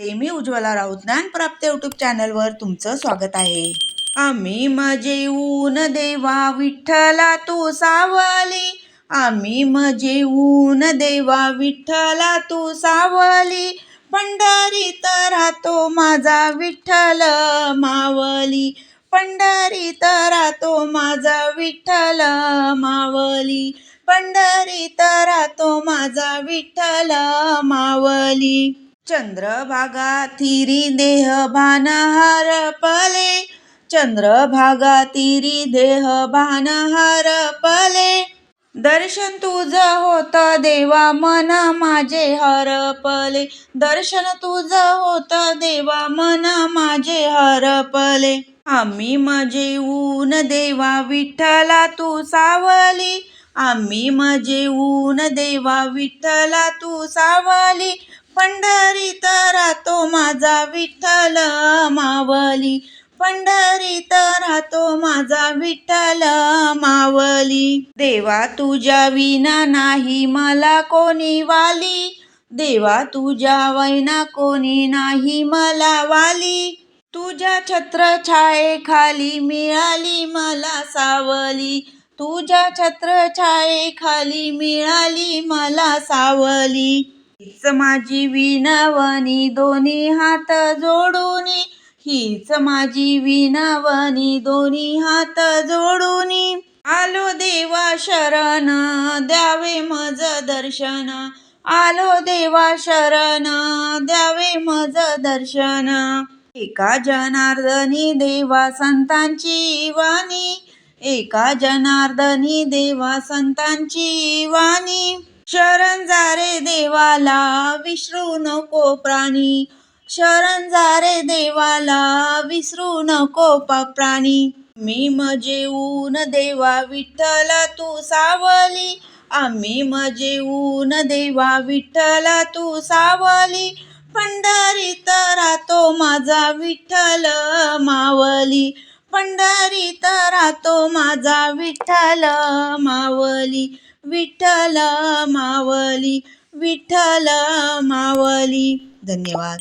मी Ujjwala Raut Dnyanprapt YouTube चॅनलवर तुमचं स्वागत आहे. आम्ही मजे ऊन देवा विठ्ठला तू सावली. आम्ही मजे ऊन देवा विठ्ठला तू सावली. पंढरीत राहतो माझा विठ्ठल मावली. पंढरीत राहतो माझा विठ्ठल मावली. पंढरीत राहतो माझा विठ्ठल मावली. चंद्रभागा थिरी देह भानहार पले. चंद्रभागा तिरी देह भानहार पले. दर्शन तुझ होत देवा मन माझे हरपले दर्शन तुझ होत देवा मन माझे हरपले आम्ही मजे ऊन देवा विठ्ठला तू सावली. आम्ही मजे ऊन देवा विठ्ठला तू सावली. पंढरीत राहतो माझा विठ्ठल मावली. पंढरीत राहतो माझा विठ्ठल मावली. देवा तुझ्या विना नाही मला कोणी वाली. देवा तुझ्या वैना कोणी नाही मला वाली. तुझ्या छत्र छाये खाली मिळाली मला सावली. तुझ्या छत्र छाये खाली मिळाली मला सावली. हीच माझी विनवणी दोन्ही हात जोडून. हीच माझी विनवणी दोन्ही हात जोडून. आलो देवा शरण द्यावे मज दर्शन. आलो देवा शरण द्यावे मज दर्शन. एका जनार्दनी देवा संतांची वाणी. एका जनार्दनी देवा संतांची वाणी. शरण जारे देवाला विसरू नको प्राणी. शरण जारे देवाला विसरू नको प्राणी. मी मजे ऊन देवा विठ्ठला तू सावली. आम्ही मजे ऊन देवा विठ्ठला तू सावली. पंढरीत राहतो माझा विठ्ठल मावली. पंढरीत राहतो माझा विठ्ठल मावली विठ्ठल मावली विठ्ठल मावली. धन्यवाद.